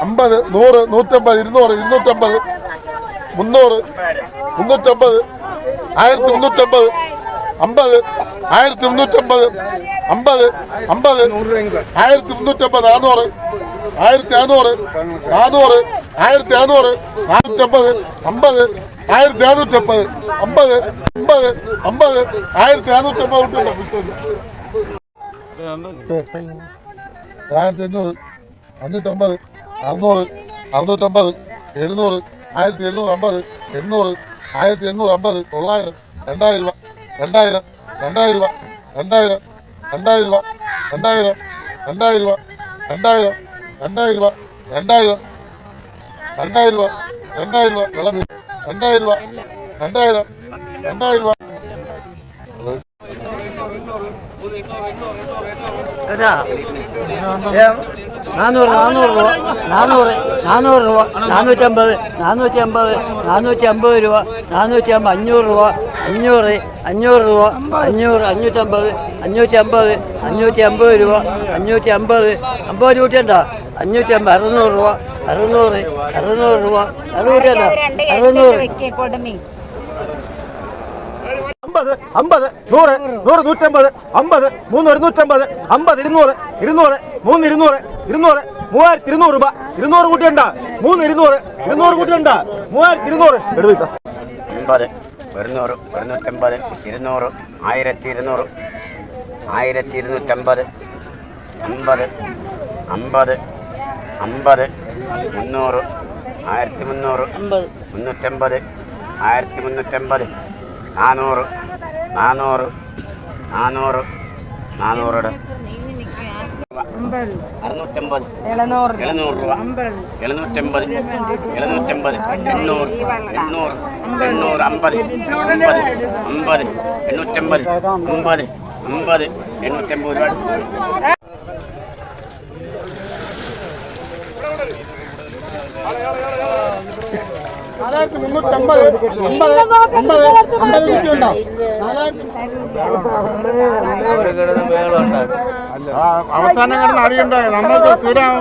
അമ്പത് നൂറ് നൂറ്റമ്പത് ഇരുന്നൂറ് ഇരുന്നൂറ്റമ്പത് മുന്നൂറ് മുന്നൂറ്റമ്പത് ആയിരത്തി മുന്നൂറ്റമ്പത് അമ്പത് ആയിരത്തി മുന്നൂറ്റമ്പത് അമ്പത് അമ്പത് ആയിരത്തി മുന്നൂറ്റമ്പത് നാനൂറ് ആയിരത്തി അറുന്നൂറ് നാനൂറ് ആയിരത്തി അറുന്നൂറ് നാനൂറ്റമ്പത് അമ്പത് ആയിരത്തി അറുന്നൂറ്റി അമ്പത് അമ്പത് അമ്പത് ആയിരത്തി നാനൂറ്റമ്പത് ആയിരത്തി അഞ്ഞൂറ് അഞ്ഞൂറ്റമ്പത് അറുന്നൂറ് അറുന്നൂറ്റമ്പത് എഴുന്നൂറ് ആയിരത്തി എണ്ണൂറ് അമ്പത് എണ്ണൂറ് ആയിരത്തി എണ്ണൂറ് അമ്പത് തൊള്ളായിരം രണ്ടായിരം രൂപ രണ്ടായിരം രണ്ടായിരം രൂപ രണ്ടായിരം രണ്ടായിരം രൂപ രണ്ടായിരം രണ്ടായിരം രൂപ രണ്ടായിരം രണ്ടായിരം രൂപ രണ്ടായിരം രണ്ടായിരം രൂപ രണ്ടായിരം രൂപ വെള്ളം. രണ്ടായിരം രൂപ രണ്ടായിരം രണ്ടായിരം രൂപ നാനൂറ് നാനൂറ് രൂപ നാനൂറ് നാനൂറ് രൂപ നാനൂറ്റമ്പത് നാനൂറ്റി അമ്പത് നാനൂറ്റി അമ്പത് രൂപ നാനൂറ്റി അമ്പത് അഞ്ഞൂറ് രൂപ അഞ്ഞൂറ് അഞ്ഞൂറ് രൂപ അഞ്ഞൂറ് അഞ്ഞൂറ്റമ്പത് അഞ്ഞൂറ്റി അമ്പത് അഞ്ഞൂറ്റി അമ്പത് രൂപ അഞ്ഞൂറ്റി അമ്പത് അമ്പത് രൂപ ഉണ്ടോ അഞ്ഞൂറ്റി അമ്പത് അറുന്നൂറ് രൂപ അറുന്നൂറ് അറുന്നൂറ് രൂപ. അറുന്നൂറ്റി അറുന്നൂറ് അമ്പത് അമ്പത് നൂറ് നൂറ് നൂറ്റമ്പത് അമ്പത് മൂന്ന് ഒരുന്നൂറ്റമ്പത് അമ്പത് ഇരുന്നൂറ് ഇരുന്നൂറ് മൂന്ന് ഇരുന്നൂറ് ഇരുന്നൂറ് മൂവായിരത്തി ഇരുന്നൂറ് രൂപ. ഇരുന്നൂറ് കൂട്ടിയുണ്ട. മൂന്ന് ഇരുന്നൂറ് ഇരുന്നൂറ് കൂട്ടിയുണ്ട. മൂവായിരത്തി ഇരുന്നൂറ്. എഴുതി അമ്പത് ഒരുന്നൂറ് ഒരുന്നൂറ്റമ്പത് ഇരുന്നൂറ് ആയിരത്തി ഇരുന്നൂറ്. ആയിരത്തി ഇരുന്നൂറ്റമ്പത് അമ്പത് അമ്പത് അമ്പത് മുന്നൂറ് ആയിരത്തി മുന്നൂറ് മുന്നൂറ്റമ്പത് ആയിരത്തി മുന്നൂറ്റമ്പത് നാനൂറ് നാനൂറ് നാനൂറ് നാനൂറ് അറുന്നൂറ്റമ്പത്. എഴുന്നൂറ്. രൂപ. എഴുന്നൂറ്റമ്പത്. എഴുന്നൂറ്റമ്പത്. എണ്ണൂറ്. എണ്ണൂറ്. എണ്ണൂറ്. അമ്പത് അമ്പത്. അമ്പത്. എണ്ണൂറ്റമ്പത്. അമ്പത്. അമ്പത് എണ്ണൂറ്റമ്പത് രൂപ. നാലായിരത്തി മുന്നൂറ്റമ്പത് അമ്പത് അമ്പത് അമ്പത് കൂട്ടിയുണ്ടോ നാലായിരത്തി അവസാനം കിടന്ന് അറിയണ്ടേ നമ്മൾക്ക് സ്ഥിരം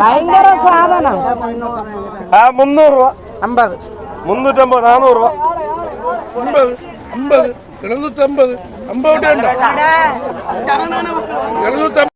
ഭയങ്കര സാധനം മുന്നൂറ് രൂപ. അമ്പത്. മുന്നൂറ്റമ്പത് നാനൂറ് രൂപ. അമ്പത് എഴുന്നൂറ്റമ്പത് അമ്പത് എഴുന്നൂറ്റമ്പത്.